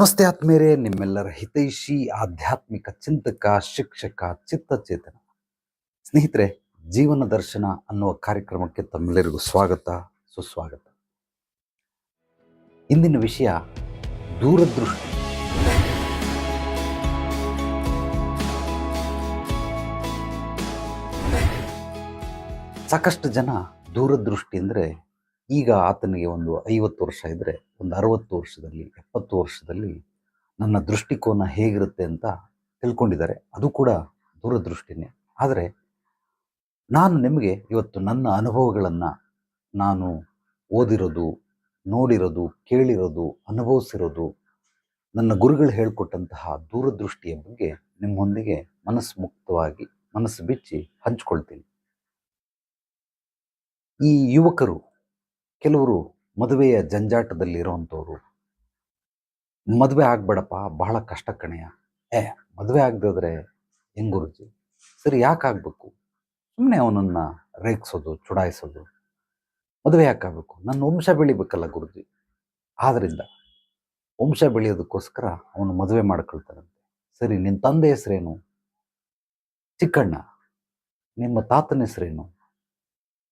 ನಮಸ್ತೆ ಆತ್ಮೇರೆ ನಿಮ್ಮೆಲ್ಲರ ಹಿತೈಷಿ, ಆಧ್ಯಾತ್ಮಿಕ ಚಿಂತಕ, ಶಿಕ್ಷಕ, ಚಿತ್ತಚೇತನ. ಸ್ನೇಹಿತರೆ, ಜೀವನ ದರ್ಶನ ಅನ್ನುವ ಕಾರ್ಯಕ್ರಮಕ್ಕೆ ತಮ್ಮೆಲ್ಲರಿಗೂ ಸ್ವಾಗತ, ಸುಸ್ವಾಗತ. ಇಂದಿನ ವಿಷಯ ದೂರದೃಷ್ಟಿ. ಸಾಕಷ್ಟು ಜನ ದೂರದೃಷ್ಟಿ ಅಂದರೆ ಈಗ ಆತನಿಗೆ ಒಂದು ಐವತ್ತು ವರ್ಷ ಇದ್ದರೆ ಒಂದು ಅರವತ್ತು ವರ್ಷದಲ್ಲಿ, ಎಪ್ಪತ್ತು ವರ್ಷದಲ್ಲಿ ನನ್ನ ದೃಷ್ಟಿಕೋನ ಹೇಗಿರುತ್ತೆ ಅಂತ ತಿಳ್ಕೊಂಡಿದ್ದಾರೆ. ಅದು ಕೂಡ ದೂರದೃಷ್ಟಿನೇ. ಆದರೆ ನಾನು ನಿಮಗೆ ಇವತ್ತು ನನ್ನ ಅನುಭವಗಳನ್ನು ನಾನು ಓದಿರೋದು, ನೋಡಿರೋದು, ಕೇಳಿರೋದು, ಅನುಭವಿಸಿರೋದು, ನನ್ನ ಗುರುಗಳು ಹೇಳಿಕೊಟ್ಟಂತಹ ದೂರದೃಷ್ಟಿಯ ಬಗ್ಗೆ ನಿಮ್ಮೊಂದಿಗೆ ಮನಸ್ಸು ಮುಕ್ತವಾಗಿ ಮನಸ್ಸು ಬಿಚ್ಚಿ ಹಂಚ್ಕೊಳ್ತೀನಿ. ಈ ಯುವಕರು ಕೆಲವರು ಮದುವೆಯ ಜಂಜಾಟದಲ್ಲಿ ಇರೋವಂಥವ್ರು. ಮದುವೆ ಆಗ್ಬೇಡಪ್ಪ, ಬಹಳ ಕಷ್ಟ ಕಣೆಯ ಏ, ಮದುವೆ ಆಗದಿದ್ರೆ ಹೆಂಗ್ ಗುರುಜಿ? ಸರಿ, ಯಾಕೆ ಆಗಬೇಕು? ಸುಮ್ಮನೆ ಅವನನ್ನು ರೇಗಿಸೋದು, ಚುಡಾಯಿಸೋದು. ಮದುವೆ ಯಾಕಾಗಬೇಕು ನನ್ನ ವಂಶ ಬೆಳಿಬೇಕಲ್ಲ ಗುರುಜಿ. ಆದ್ದರಿಂದ ವಂಶ ಬೆಳೆಯೋದಕ್ಕೋಸ್ಕರ ಅವನು ಮದುವೆ ಮಾಡ್ಕೊಳ್ತಾನಂತೆ. ಸರಿ ನಿನ್ನ ತಂದೆ ಹೆಸರೇನು? ಚಿಕ್ಕಣ್ಣ. ನಿಮ್ಮ ತಾತನ ಹೆಸರೇನು?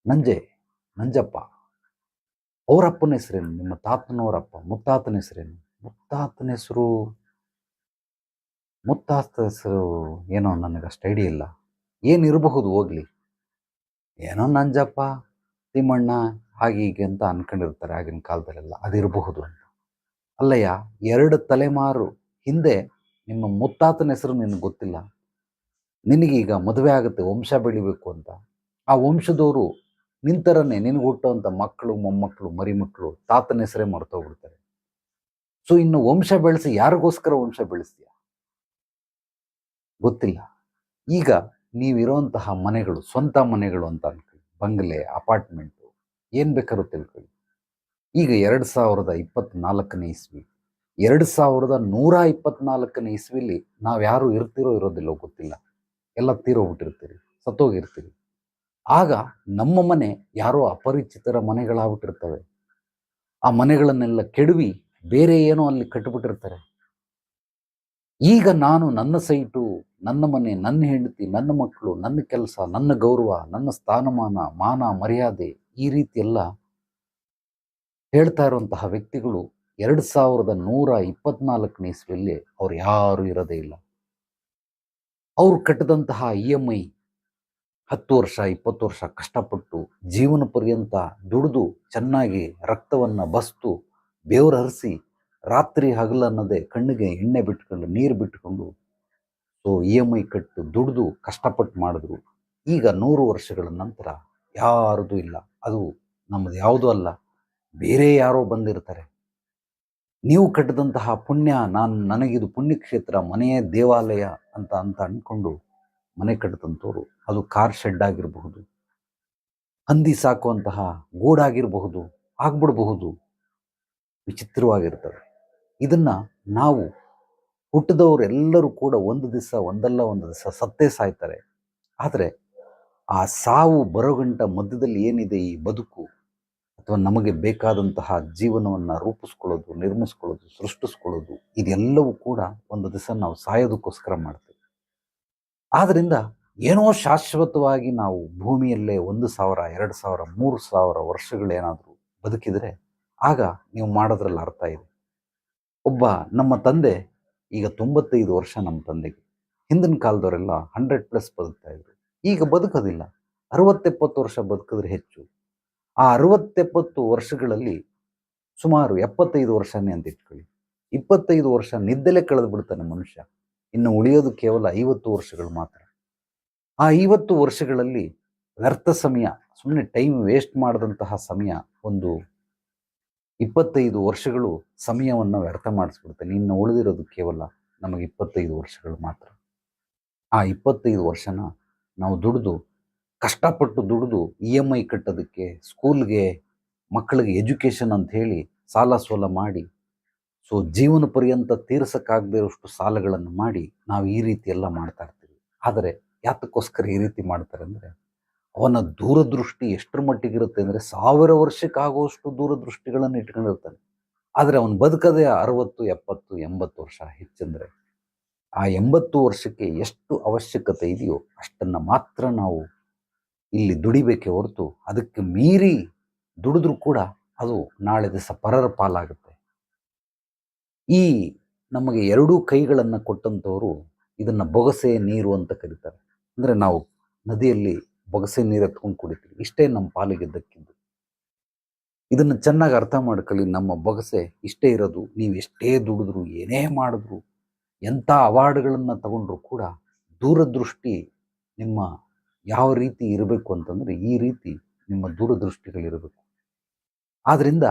ನಂಜೆ, ನಂಜಪ್ಪ. ಅವರಪ್ಪನ ಹೆಸರೇನು? ನಿಮ್ಮ ತಾತನವರಪ್ಪ ಮುತ್ತಾತನ ಹೆಸರೇನು? ಮುತ್ತಾತನ ಹೆಸರು ಮುತ್ತಾತ ಹೆಸರು ಏನೋ ನನಗಷ್ಟು ಐಡಿಯಾ ಇಲ್ಲ. ಏನಿರಬಹುದು ಹೋಗ್ಲಿ. ಏನೋ ನಂಜಪ್ಪ, ತಿಮ್ಮಣ್ಣ ಹಾಗೆ ಹೀಗೆ ಅಂತ ಅನ್ಕೊಂಡಿರ್ತಾರೆ ಆಗಿನ ಕಾಲದಲ್ಲೆಲ್ಲ. ಅದಿರಬಹುದು ಅಂತ. ಅಲ್ಲಯ್ಯ, ಎರಡು ತಲೆಮಾರು ಹಿಂದೆ ನಿಮ್ಮ ಮುತ್ತಾತನ ಹೆಸರು ನಿನಗೆ ಗೊತ್ತಿಲ್ಲ. ನಿನಗೀಗ ಮದುವೆ ಆಗುತ್ತೆ, ವಂಶ ಬೆಳಿಬೇಕು ಅಂತ. ಆ ವಂಶದವರು ನಿಂತರನ್ನೇ ನಿನಗೆ ಹುಟ್ಟುವಂಥ ಮಕ್ಕಳು ಮೊಮ್ಮಕ್ಕಳು ಮರಿಮಕ್ಕಳು ತಾತನ ಹೆಸರೇ ಮರ್ತೋಗ್ಬಿಡ್ತಾರೆ ಸೊ ಇನ್ನು ವಂಶ ಬೆಳೆಸಿ ಯಾರಿಗೋಸ್ಕರ ವಂಶ ಬೆಳೆಸ್ತೀಯ? ಗೊತ್ತಿಲ್ಲ. ಈಗ ನೀವಿರೋಂತಹ ಮನೆಗಳು, ಸ್ವಂತ ಮನೆಗಳು ಅಂತ ಅನ್ಕೊಳ್ಳಿ. ಬಂಗ್ಲೆ, ಅಪಾರ್ಟ್ಮೆಂಟು, ಏನು ಬೇಕಾದ್ರೂ ತಿಳ್ಕೊಳ್ಳಿ. ಈಗ ಎರಡು ಸಾವಿರದ ಇಪ್ಪತ್ನಾಲ್ಕನೇ ಇಸ್ವಿ. ಎರಡು ಸಾವಿರದ ನೂರ ಇಪ್ಪತ್ನಾಲ್ಕನೇ ಇಸ್ವಿಲಿ ನಾವು ಯಾರು ಇರ್ತಿರೋ ಇರೋದಿಲ್ಲೋ ಗೊತ್ತಿಲ್ಲ. ಎಲ್ಲ ತೀರೋಗ್ಬಿಟ್ಟಿರ್ತೀರಿ ಸತ್ತೋಗಿರ್ತೀರಿ. ಆಗ ನಮ್ಮ ಮನೆ ಯಾರೋ ಅಪರಿಚಿತರ ಮನೆಗಳಾಗ್ಬಿಟ್ಟಿರ್ತವೆ. ಆ ಮನೆಗಳನ್ನೆಲ್ಲ ಕೆಡವಿ ಬೇರೆ ಏನೋ ಅಲ್ಲಿ ಕಟ್ಟಿಬಿಟ್ಟಿರ್ತಾರೆ. ಈಗ ನಾನು ನನ್ನ ಸೈಟು, ನನ್ನ ಮನೆ, ನನ್ನ ಹೆಂಡತಿ, ನನ್ನ ಮಕ್ಕಳು, ನನ್ನ ಕೆಲಸ, ನನ್ನ ಗೌರವ, ನನ್ನ ಸ್ಥಾನಮಾನ, ಮಾನ, ಮರ್ಯಾದೆ ಈ ರೀತಿ ಎಲ್ಲ ಹೇಳ್ತಾ ಇರುವಂತಹ ವ್ಯಕ್ತಿಗಳು ಎರಡು ಸಾವಿರದ ನೂರ ಇಪ್ಪತ್ನಾಲ್ಕನೇ ಇಸ್ವಿಯಲ್ಲಿ ಅವ್ರು ಯಾರು ಇರೋದೇ ಇಲ್ಲ. ಅವರು ಕಟ್ಟಿದಂತಹ ಇ ಎಂ ಐ ಹತ್ತು ವರ್ಷ, ಇಪ್ಪತ್ತು ವರ್ಷ ಕಷ್ಟಪಟ್ಟು ಜೀವನ ಪರ್ಯಂತ ದುಡಿದು ಚೆನ್ನಾಗಿ ರಕ್ತವನ್ನು ಬಸ್ತು, ಬೆವರು ಹರಿಸಿ, ರಾತ್ರಿ ಹಗಲನ್ನದೇ ಕಣ್ಣಿಗೆ ಎಣ್ಣೆ ಬಿಟ್ಕೊಂಡು, ನೀರು ಬಿಟ್ಕೊಂಡು, ಸೊ ಇ ಎಂ ಐ ಕಟ್ಟು ದುಡಿದು ಕಷ್ಟಪಟ್ಟು ಮಾಡಿದ್ರು. ಈಗ ನೂರು ವರ್ಷಗಳ ನಂತರ ಯಾರದು ಇಲ್ಲ. ಅದು ನಮ್ಮದು ಯಾವುದೂ ಅಲ್ಲ. ಬೇರೆ ಯಾರೋ ಬಂದಿರ್ತಾರೆ. ನೀವು ಕಟ್ಟಿದಂತಹ ಪುಣ್ಯ, ನಾನು ನನಗಿದು ಪುಣ್ಯಕ್ಷೇತ್ರ, ಮನೆಯೇ ದೇವಾಲಯ ಅಂತ ಅಂತ ಅಂದ್ಕೊಂಡು ಮನೆ ಕಟ್ಟಿದಂಥವ್ರು ಅದು ಕಾರ್ ಶೆಡ್ ಆಗಿರಬಹುದು. ಹಂದಿ ಸಾಕುವಂತಹ ಗೂಡಾಗಿರಬಹುದು ಆಗ್ಬಿಡಬಹುದು, ವಿಚಿತ್ರವಾಗಿರ್ತದೆ. ಇದನ್ನು ನಾವು ಹುಟ್ಟಿದವರೆಲ್ಲರೂ ಕೂಡ ಒಂದು ದಿವಸ ಒಂದಲ್ಲ, ಒಂದು ದಿವಸ ಸತ್ತೇ ಸಾಯ್ತಾರೆ. ಆದರೆ ಆ ಸಾವು ಬರೋಗಂಟ ಮಧ್ಯದಲ್ಲಿ ಏನಿದೆ ಈ ಬದುಕು? ಅಥವಾ ನಮಗೆ ಬೇಕಾದಂತಹ ಜೀವನವನ್ನು ರೂಪಿಸ್ಕೊಳ್ಳೋದು, ನಿರ್ಮಿಸ್ಕೊಳ್ಳೋದು, ಸೃಷ್ಟಿಸ್ಕೊಳ್ಳೋದು, ಇದೆಲ್ಲವೂ ಕೂಡ ಒಂದು ದಿವಸ ನಾವು ಸಾಯೋದಕ್ಕೋಸ್ಕರ ಮಾಡ್ತೇವೆ. ಆದ್ದರಿಂದ ಏನೋ ಶಾಶ್ವತವಾಗಿ ನಾವು ಭೂಮಿಯಲ್ಲೇ ಒಂದು ಸಾವಿರ, ಎರಡು ಸಾವಿರ, ಮೂರು ಸಾವಿರ ವರ್ಷಗಳೇನಾದರೂ ಬದುಕಿದರೆ ಆಗ ನೀವು ಮಾಡೋದ್ರಲ್ಲಿ ಅರ್ಥ ಇದೆ. ಒಬ್ಬ ನಮ್ಮ ತಂದೆ ಈಗ ತೊಂಬತ್ತೈದು ವರ್ಷ ನಮ್ಮ ತಂದೆಗೆ. ಹಿಂದಿನ ಕಾಲದವರೆಲ್ಲ ಹಂಡ್ರೆಡ್ ಪ್ಲಸ್ ಬದುಕ್ತಾ ಇದ್ರು. ಈಗ ಬದುಕೋದಿಲ್ಲ. ಅರವತ್ತೆಪ್ಪತ್ತು ವರ್ಷ ಬದುಕಿದ್ರೆ ಹೆಚ್ಚು. ಆ ಅರವತ್ತೆಪ್ಪತ್ತು ವರ್ಷಗಳಲ್ಲಿ ಸುಮಾರು ಎಪ್ಪತ್ತೈದು ವರ್ಷನೇ ಅಂತ ಇಟ್ಕೊಳ್ಳಿ. ಇಪ್ಪತ್ತೈದು ವರ್ಷ ನಿದ್ದೆಲೆ ಕಳೆದು ಬಿಡ್ತಾನೆ ಮನುಷ್ಯ. ಇನ್ನು ಉಳಿಯೋದು ಕೇವಲ ಐವತ್ತು ವರ್ಷಗಳು ಮಾತ್ರ. ಆ ಐವತ್ತು ವರ್ಷಗಳಲ್ಲಿ ವ್ಯರ್ಥ ಸಮಯ ಸುಮ್ಮನೆ ಟೈಮ್ ವೇಸ್ಟ್ ಮಾಡಿದಂತಹ ಸಮಯ ಒಂದು ಇಪ್ಪತ್ತೈದು ವರ್ಷಗಳು ಸಮಯವನ್ನು ವ್ಯರ್ಥ ಮಾಡಿಸ್ಬಿಡ್ತೇನೆ ಇನ್ನು ಉಳಿದಿರೋದು ಕೇವಲ ನಮಗೆ ಇಪ್ಪತ್ತೈದು ವರ್ಷಗಳು ಮಾತ್ರ. ಆ ಇಪ್ಪತ್ತೈದು ವರ್ಷನ ನಾವು ದುಡಿದು, ಕಷ್ಟಪಟ್ಟು ದುಡಿದು ಇ ಎಂ ಐ ಕಟ್ಟೋದಕ್ಕೆ ಸ್ಕೂಲ್ಗೆ ಮಕ್ಕಳಿಗೆ ಎಜುಕೇಷನ್ ಅಂತ ಹೇಳಿ ಸಾಲ ಸೋಲ ಮಾಡಿ ಸೊ ಜೀವನ ಪರ್ಯಂತ ತೀರ್ಸಕ್ಕಾಗದೇ ಇರೋಷ್ಟು ಸಾಲಗಳನ್ನು ಮಾಡಿ ನಾವು ಈ ರೀತಿ ಎಲ್ಲ ಮಾಡ್ತಾ ಇರ್ತೀವಿ. ಆದರೆ ಯಾತಕ್ಕೋಸ್ಕರ ಈ ರೀತಿ ಮಾಡ್ತಾರೆ ಅಂದರೆ ಅವನ ದೂರದೃಷ್ಟಿ ಎಷ್ಟರ ಮಟ್ಟಿಗಿರುತ್ತೆ ಅಂದರೆ ಸಾವಿರ ವರ್ಷಕ್ಕಾಗುವಷ್ಟು ದೂರದೃಷ್ಟಿಗಳನ್ನು ಇಟ್ಕೊಂಡಿರ್ತಾನೆ. ಆದರೆ ಅವನು ಬದುಕದೆ ಅರವತ್ತು, ಎಪ್ಪತ್ತು, ಎಂಬತ್ತು ವರ್ಷ ಹೆಚ್ಚಂದರೆ ಆ ಎಂಬತ್ತು ವರ್ಷಕ್ಕೆ ಎಷ್ಟು ಅವಶ್ಯಕತೆ ಇದೆಯೋ ಅಷ್ಟನ್ನು ಮಾತ್ರ ನಾವು ಇಲ್ಲಿ ದುಡಿಬೇಕೆ ಹೊರತು ಅದಕ್ಕೆ ಮೀರಿ ದುಡಿದ್ರೂ ಕೂಡ ಅದು ನಾಳೆ ದಿವಸ ಪರರ ಪಾಲಾಗುತ್ತೆ. ಈ ನಮಗೆ ಎರಡೂ ಕೈಗಳನ್ನು ಕೊಟ್ಟಂಥವರು ಇದನ್ನು ಬೊಗಸೆ ನೀರು ಅಂತ ಕರೀತಾರೆ. ಅಂದರೆ ನಾವು ನದಿಯಲ್ಲಿ ಬೊಗಸೆ ನೀರು ಎತ್ಕೊಂಡು ಕುಡಿತೀವಿ. ಇಷ್ಟೇ ನಮ್ಮ ಪಾಲಿಗೆ ದಕ್ಕಿದ್ದು. ಇದನ್ನು ಚೆನ್ನಾಗಿ ಅರ್ಥ ಮಾಡ್ಕೊಳ್ಳಿ. ನಮ್ಮ ಬೊಗಸೆ ಇಷ್ಟೇ ಇರೋದು. ನೀವು ಎಷ್ಟೇ ದುಡಿದ್ರು, ಏನೇ ಮಾಡಿದ್ರು, ಎಂಥ ಅವಾರ್ಡ್ಗಳನ್ನು ತಗೊಂಡ್ರು ಕೂಡ ದೂರದೃಷ್ಟಿ ನಿಮ್ಮ ಯಾವ ರೀತಿ ಇರಬೇಕು ಅಂತಂದರೆ ಈ ರೀತಿ ನಿಮ್ಮ ದೂರದೃಷ್ಟಿಗಳಿರಬೇಕು. ಆದ್ದರಿಂದ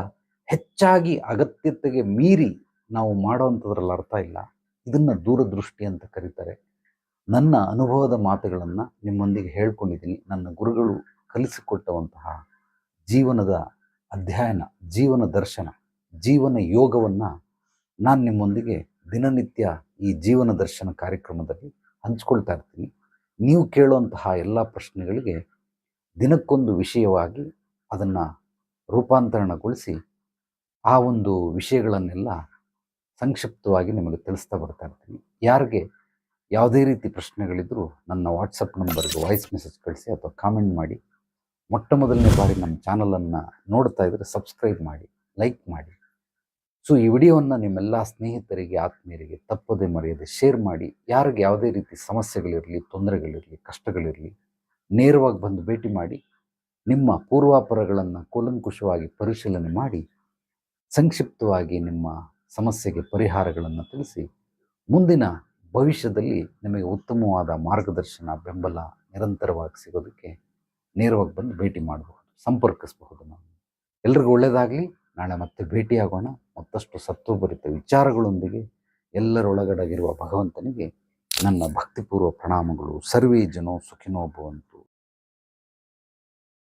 ಹೆಚ್ಚಾಗಿ ಅಗತ್ಯತೆಗೆ ಮೀರಿ ನಾವು ಮಾಡೋವಂಥದ್ರಲ್ಲಿ ಅರ್ಥ ಇಲ್ಲ. ಇದನ್ನು ದೂರದೃಷ್ಟಿ ಅಂತ ಕರೀತಾರೆ. ನನ್ನ ಅನುಭವದ ಮಾತುಗಳನ್ನು ನಿಮ್ಮೊಂದಿಗೆ ಹೇಳ್ಕೊಂಡಿದ್ದೀನಿ. ನನ್ನ ಗುರುಗಳು ಕಲಿಸಿಕೊಟ್ಟವಂತಹ ಜೀವನದ ಅಧ್ಯಯನ, ಜೀವನ ದರ್ಶನ, ಜೀವನ ಯೋಗವನ್ನು ನಾನು ನಿಮ್ಮೊಂದಿಗೆ ದಿನನಿತ್ಯ ಈ ಜೀವನ ದರ್ಶನ ಕಾರ್ಯಕ್ರಮದಲ್ಲಿ ಹಂಚ್ಕೊಳ್ತಾ ಇರ್ತೀನಿ. ನೀವು ಕೇಳುವಂತಹ ಎಲ್ಲ ಪ್ರಶ್ನೆಗಳಿಗೆ ದಿನಕ್ಕೊಂದು ವಿಷಯವಾಗಿ ಅದನ್ನು ರೂಪಾಂತರಣಗೊಳಿಸಿ ಆ ಒಂದು ವಿಷಯಗಳನ್ನೆಲ್ಲ ಸಂಕ್ಷಿಪ್ತವಾಗಿ ನಿಮಗೆ ತಿಳಿಸ್ತಾ ಬರ್ತಾ ಇರ್ತೀನಿ. ಯಾರಿಗೆ ಯಾವುದೇ ರೀತಿ ಪ್ರಶ್ನೆಗಳಿದ್ದರೂ ನನ್ನ ವಾಟ್ಸಪ್ ನಂಬರ್ಗೆ ವಾಯ್ಸ್ ಮೆಸೇಜ್ ಕಳಿಸಿ ಅಥವಾ ಕಾಮೆಂಟ್ ಮಾಡಿ. ಮೊಟ್ಟ ಮೊದಲನೇ ಬಾರಿ ನಮ್ಮ ಚಾನಲನ್ನು ನೋಡ್ತಾ ಇದ್ದರೆ ಸಬ್ಸ್ಕ್ರೈಬ್ ಮಾಡಿ ಲೈಕ್ ಮಾಡಿ. ಸೊ ಈ ವಿಡಿಯೋವನ್ನು ನಿಮ್ಮೆಲ್ಲ ಸ್ನೇಹಿತರಿಗೆ, ಆತ್ಮೀಯರಿಗೆ ತಪ್ಪದೆ ಮರೆಯದೆ ಶೇರ್ ಮಾಡಿ. ಯಾರಿಗೆ ಯಾವುದೇ ರೀತಿ ಸಮಸ್ಯೆಗಳಿರಲಿ, ತೊಂದರೆಗಳಿರಲಿ, ಕಷ್ಟಗಳಿರಲಿ, ನೇರವಾಗಿ ಬಂದು ಭೇಟಿ ಮಾಡಿ. ನಿಮ್ಮ ಪೂರ್ವಾಪರಗಳನ್ನು ಕೂಲಂಕುಷವಾಗಿ ಪರಿಶೀಲನೆ ಮಾಡಿ. ಸಂಕ್ಷಿಪ್ತವಾಗಿ ನಿಮ್ಮ ಸಮಸ್ಯೆಗೆ ಪರಿಹಾರಗಳನ್ನು ತಿಳಿಸಿ ಮುಂದಿನ ಭವಿಷ್ಯದಲ್ಲಿ ನಿಮಗೆ ಉತ್ತಮವಾದ ಮಾರ್ಗದರ್ಶನ, ಬೆಂಬಲ ನಿರಂತರವಾಗಿ ಸಿಗೋದಕ್ಕೆ ನೇರವಾಗಿ ಬಂದು ಭೇಟಿ ಮಾಡಬಹುದು, ಸಂಪರ್ಕಿಸಬಹುದು ನಾವು. ಎಲ್ರಿಗೂ ಒಳ್ಳೆಯದಾಗಲಿ ನಾಳೆ ಮತ್ತೆ ಭೇಟಿಯಾಗೋಣ. ಮತ್ತಷ್ಟು ಸತ್ವಭರಿತ ವಿಚಾರಗಳೊಂದಿಗೆ ಎಲ್ಲರೊಳಗಡಗಿರುವ ಭಗವಂತನಿಗೆ ನನ್ನ ಭಕ್ತಿಪೂರ್ವ ಪ್ರಣಾಮಗಳು. ಸರ್ವೇ ಜನೋ ಸುಖಿನೋ ಭವಂತು.